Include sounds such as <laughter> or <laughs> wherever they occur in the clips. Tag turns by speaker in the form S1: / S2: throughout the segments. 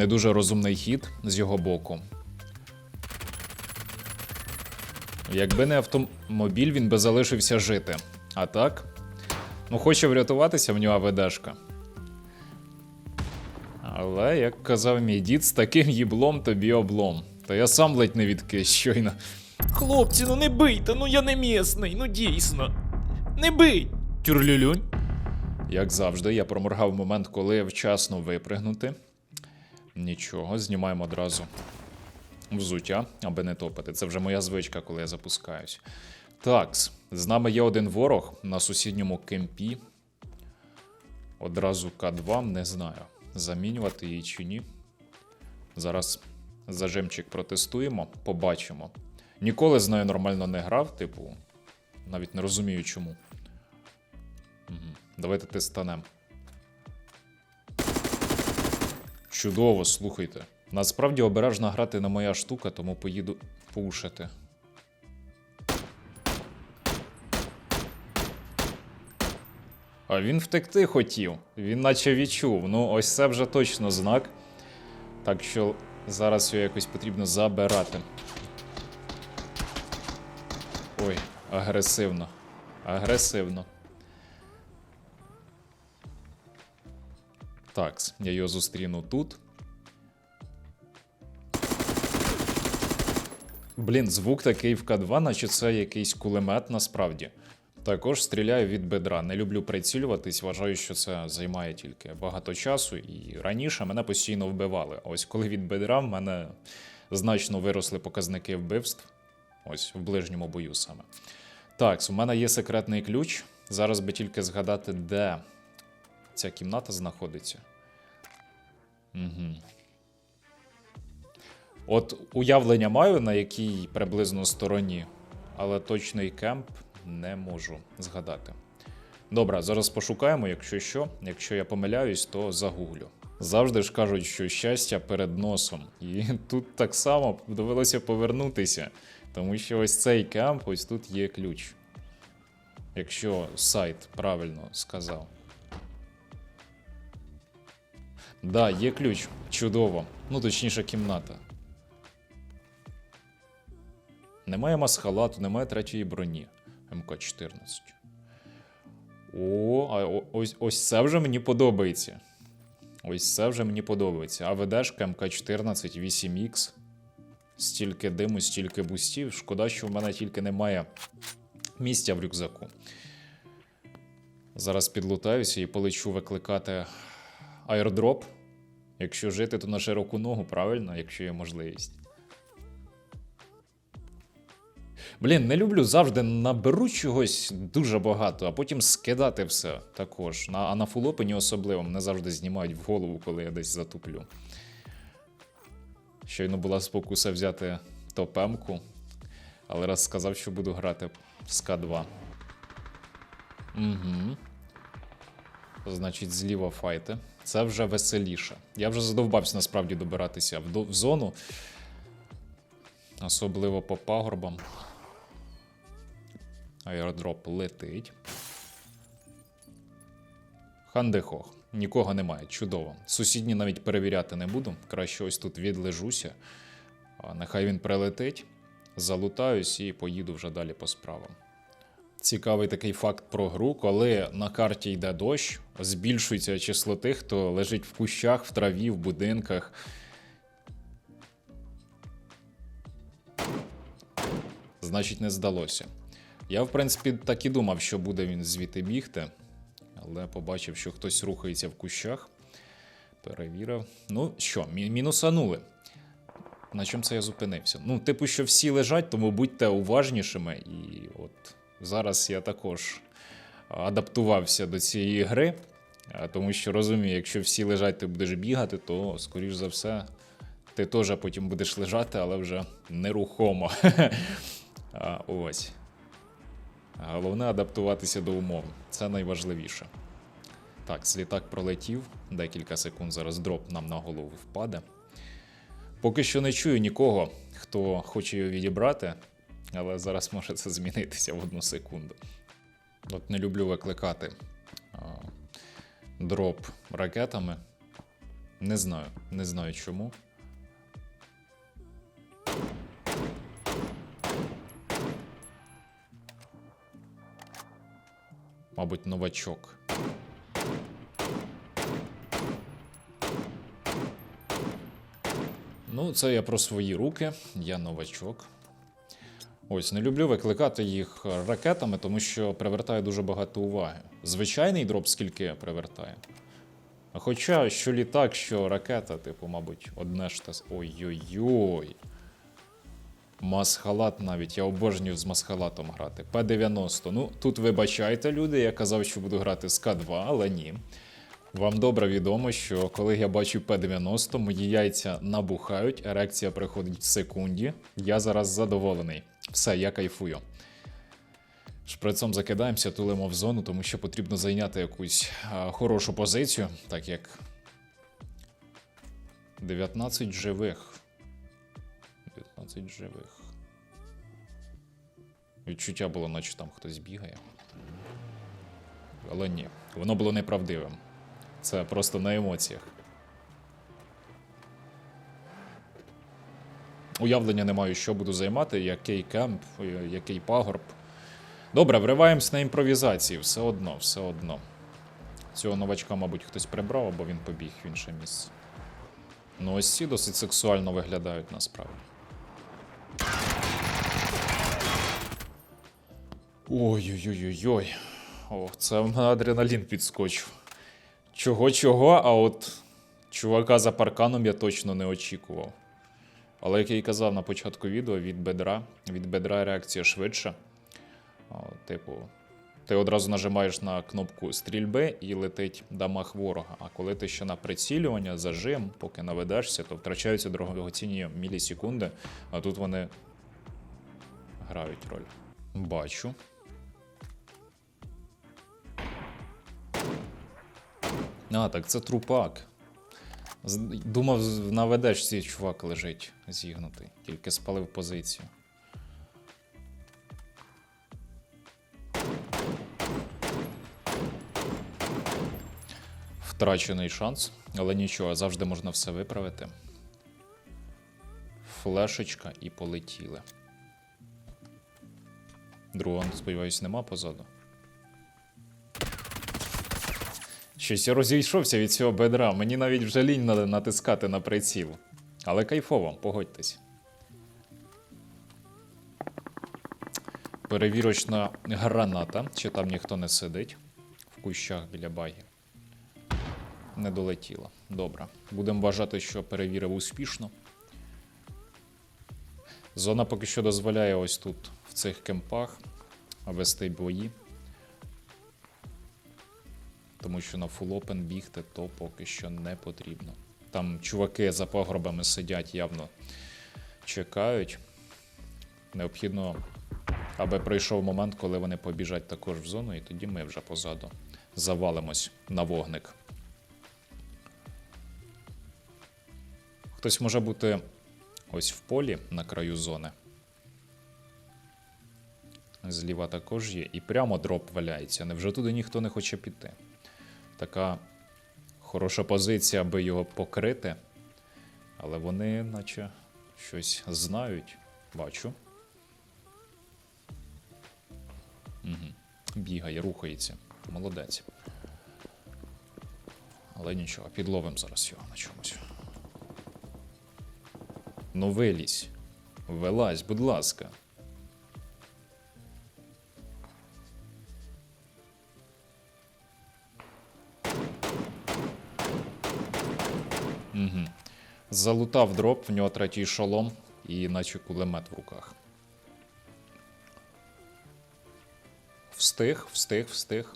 S1: Не дуже розумний хід з його боку. Якби не автомобіль, він би залишився жити. А так? Ну, хоче врятуватися в нього АВДшка. Але, як казав мій дід, з таким їблом тобі облом. Та я сам ледь не відкис щойно.
S2: Хлопці, ну не бийте, ну я не місний, ну дійсно. Не бий! Тюрлюлюнь.
S1: Як завжди, я проморгав момент, коли вчасно випригнути. Нічого, знімаємо одразу взуття, аби не топати. Це вже моя звичка, коли я запускаюсь. Такс, з нами є один ворог на сусідньому кемпі. Одразу К2, не знаю, замінювати її чи ні. Зараз зажимчик протестуємо, побачимо. Ніколи з нею нормально не грав, типу, навіть не розумію чому. Мгм. Давайте тестанем. Чудово, слухайте. Насправді обережна грати не моя штука, тому поїду пушити. А він втекти хотів. Він наче відчув. Ну, ось це вже точно знак. Так що зараз його якось потрібно забирати. Ой, агресивно. Агресивно. Такс, я його зустріну тут. Блін, звук такий в К2, наче це якийсь кулемет насправді. Також стріляю від бедра. Не люблю прицілюватись, вважаю, що це займає тільки багато часу, і раніше мене постійно вбивали. Ось коли від бедра в мене значно виросли показники вбивств. Ось в ближньому бою саме. Так, у мене є секретний ключ. Зараз би тільки згадати, де ця кімната знаходиться. Угу. От уявлення маю, на якій приблизно стороні, але точний кемп не можу згадати. Добре, зараз пошукаємо, якщо що. Якщо я помиляюсь, то загуглю. Завжди ж кажуть, що щастя перед носом. І тут так само довелося повернутися, тому що ось цей кемп, ось тут є ключ. Якщо сайт правильно сказав. Да, є ключ. Чудово. Ну, точніше, кімната. Немає масхалату, немає третьої броні. МК-14. О, а ось, ось це вже мені подобається. Ось це вже мені подобається. АВДшка МК-14 8Х. Стільки диму, стільки бустів. Шкода, що в мене тільки немає місця в рюкзаку. Зараз підлутаюся і полечу викликати аердроп. Якщо жити, то на широку ногу, правильно, якщо є можливість. Блін, не люблю завжди наберу чогось дуже багато, а потім скидати все також. А на фулопені особливо мене завжди знімають в голову, коли я десь затуплю. Щойно була спокуса взяти топемку, але раз сказав, що буду грати з К2. Угу. Значить, зліва файти. Це вже веселіше. Я вже задовбався насправді добиратися в, зону. Особливо по пагорбам. Аеродроп летить. Хандехох. Нікого немає. Чудово. Сусідні навіть перевіряти не буду. Краще ось тут відлежуся. Нехай він прилетить. Залутаюсь і поїду вже далі по справам. Цікавий такий факт про гру, коли на карті йде дощ, збільшується число тих, хто лежить в кущах, в траві, в будинках. Значить, не здалося. Я, в принципі, так і думав, що буде він звідти бігти, але побачив, що хтось рухається в кущах. Перевірив. Ну що, мі- мінусанули. На чому це я зупинився? Ну, типу, що всі лежать, тому будьте уважнішими. І от зараз я також адаптувався до цієї гри, тому що розумію, якщо всі лежать, ти будеш бігати, то, скоріш за все, ти теж потім будеш лежати, але вже нерухомо. <laughs> Ось. Головне адаптуватися до умов. Це найважливіше. Так, слітак пролетів. Декілька секунд зараз дроп нам на голову впаде. Поки що не чую нікого, хто хоче його відібрати, але зараз може це змінитися в одну секунду. От не люблю викликати дроп ракетами. Не знаю, не знаю чому. Мабуть, новачок. Ну, це я про свої руки, я новачок. Ось, не люблю викликати їх ракетами, тому що привертає дуже багато уваги. Звичайний дроп скільки привертає. Хоча що літак, що ракета, типу, мабуть, одне ж те. Ой-ой-ой. Масхалат навіть, я обожнюю з масхалатом грати. П-90. Ну, тут вибачайте, люди, я казав, що буду грати з К2, але ні. Вам добре відомо, що коли я бачу П-90, мої яйця набухають, ерекція приходить в секунді. Я зараз задоволений. Все, я кайфую. Шприцом закидаємося, тулимо в зону, тому що потрібно зайняти якусь хорошу позицію, так як 19 живих. 19 живих. Відчуття було, наче там хтось бігає. Але ні, воно було неправдивим. Це просто на емоціях. Уявлення не маю, що буду займати, який кемп, який пагорб. Добре, вриваємось на імпровізації, все одно, все одно. Цього новачка, мабуть, хтось прибрав, або він побіг в інше місце. Ну, ось ці досить сексуально виглядають насправді. Ой-ой-ой-ой-ой. Ох, це в мене адреналін підскочив. Чого, чого, а от чувака за парканом я точно не очікував. Але як я і казав на початку відео, від бедра, від бедра реакція швидша. Типу, ти одразу нажимаєш на кнопку стрільби і летить дамаг ворога. А коли ти ще на прицілювання, зажим, поки наведешся, то втрачаються дорогоцінні мілісекунди, а тут вони грають роль. Бачу. А, так це трупак. Думав, з- на ведешці чувак лежить зігнутий, тільки спалив позицію. Втрачений шанс, але нічого, завжди можна все виправити. Флешечка і полетіли. Другого, сподіваюсь, нема позаду. Щось я розійшовся від цього бедра. Мені навіть вже лінь натискати на приціл. Але кайфово, погодьтесь. Перевірочна граната. Чи там ніхто не сидить в кущах біля баги. Не долетіло. Добре. Будемо вважати, що перевірив успішно. Зона поки що дозволяє ось тут, в цих кемпах, вести бої. Тому що на open бігти то поки що не потрібно. Там чуваки за пагорбами сидять, явно чекають. Необхідно, аби прийшов момент, коли вони побіжать також в зону, і тоді ми вже позаду завалимось на вогник. Хтось може бути ось в полі на краю зони. Зліва також є. І прямо дроп валяється. Невже туди ніхто не хоче піти? Така хороша позиція, аби його покрити. Але вони, наче, щось знають. Бачу. Угу. Бігає, рухається. Молодець. Але нічого, підловим зараз його на чомусь. Ну вилізь. Вилазь, будь ласка. Угу. Залутав дроп, в нього третій шолом і наче кулемет в руках. Встиг, встиг, встиг.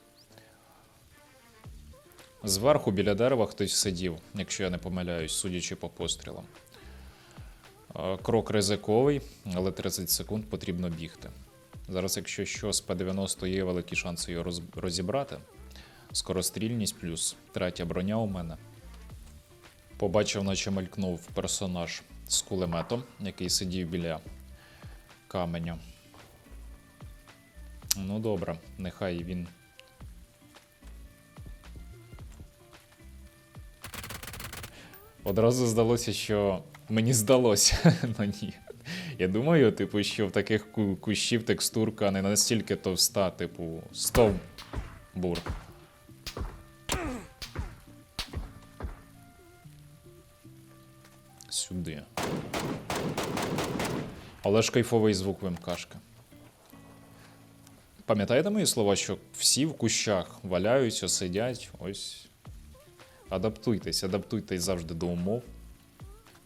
S1: Зверху біля дерева хтось сидів, якщо я не помиляюсь, судячи по пострілам. Е, Крок ризиковий, але 30 секунд потрібно бігти. Зараз, якщо що, з П-90 є великі шанси його роз- розібрати. Скорострільність плюс третя броня у мене. Побачив, наче мелькнув персонаж з кулеметом, який сидів біля каменя. Ну добре, нехай він. Одразу здалося, що мені здалося. <laughs> Ну ні. Я думаю, типу, що в таких кущів текстурка не настільки товста, типу, стовбур. Сюди. Але ж кайфовий звук вимкашки. Пам'ятаєте мої слова, що всі в кущах валяються, сидять, ось. Адаптуйтесь, адаптуйтесь завжди до умов.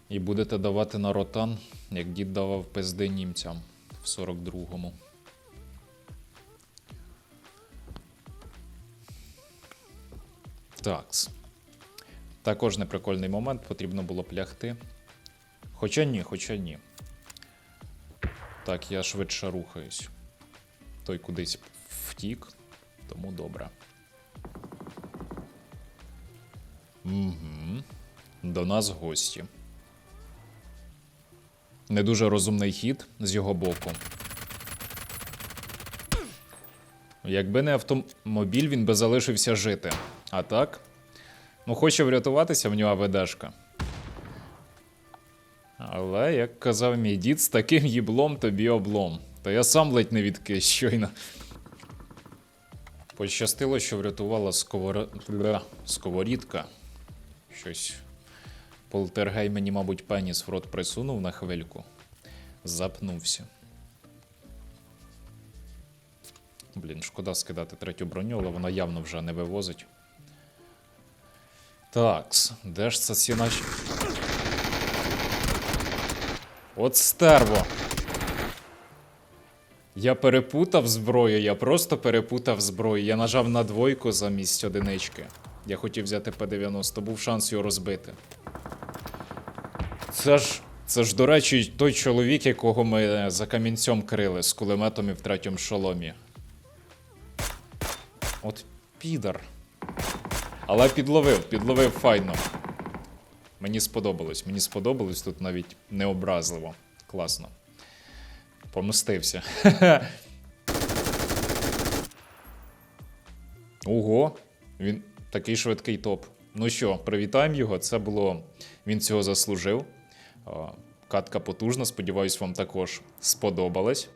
S1: І будете давати на ротан, як дід давав пизди німцям в 42-му. Такс. Також неприкольний момент, потрібно було б лягти. Хоча ні, хоча ні. Так, я швидше рухаюсь. Той кудись втік, тому добре. Угу. До нас гості. Не дуже розумний хід з його боку. Якби не автомобіль, він би залишився жити. А так? Ну, хоче врятуватися в нього ведешка. Але, як казав мій дід, з таким їблом тобі облом. Та я сам ледь не відкис щойно. Пощастило, що врятувала сковор... Сковорідка. Щось. Полтергей мені, мабуть, пеніс в рот присунув на хвильку. Запнувся. Блін, шкода скидати третю броню, але вона явно вже не вивозить. Такс, де ж це ці наші. От стерво. Я перепутав зброю, я просто перепутав зброю. Я нажав на двойку замість одинички. Я хотів взяти П-90, був шанс його розбити. Це ж. Це ж, до речі, той чоловік, якого ми за камінцем крили з кулеметом і в третьому шоломі. От підар. Але підловив, підловив файно. Мені сподобалось, мені сподобалось тут навіть необразливо. Класно. Помстився. <laughs> Ого, він такий швидкий топ. Ну що, привітаємо його. Це було. Він цього заслужив. Катка потужна, сподіваюсь, вам також сподобалась.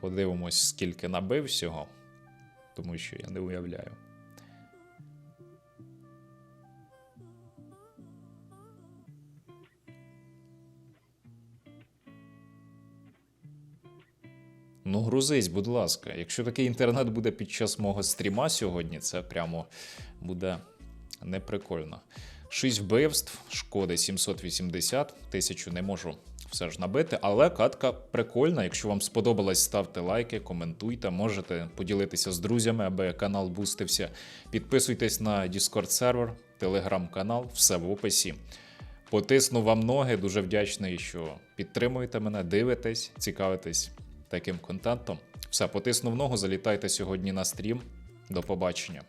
S1: Подивимось, скільки набив всього, тому що я не уявляю. Ну, грузись, будь ласка. Якщо такий інтернет буде під час мого стріма сьогодні, це прямо буде неприкольно. 6 вбивств, шкоди 780, тисячу не можу все ж набити, але катка прикольна. Якщо вам сподобалось, ставте лайки, коментуйте, можете поділитися з друзями, аби канал бустився. Підписуйтесь на Discord сервер, телеграм-канал, все в описі. Потисну вам ноги, дуже вдячний, що підтримуєте мене, дивитесь, цікавитесь таким контентом. Все, потиснув ногу, залітайте сьогодні на стрім. До побачення.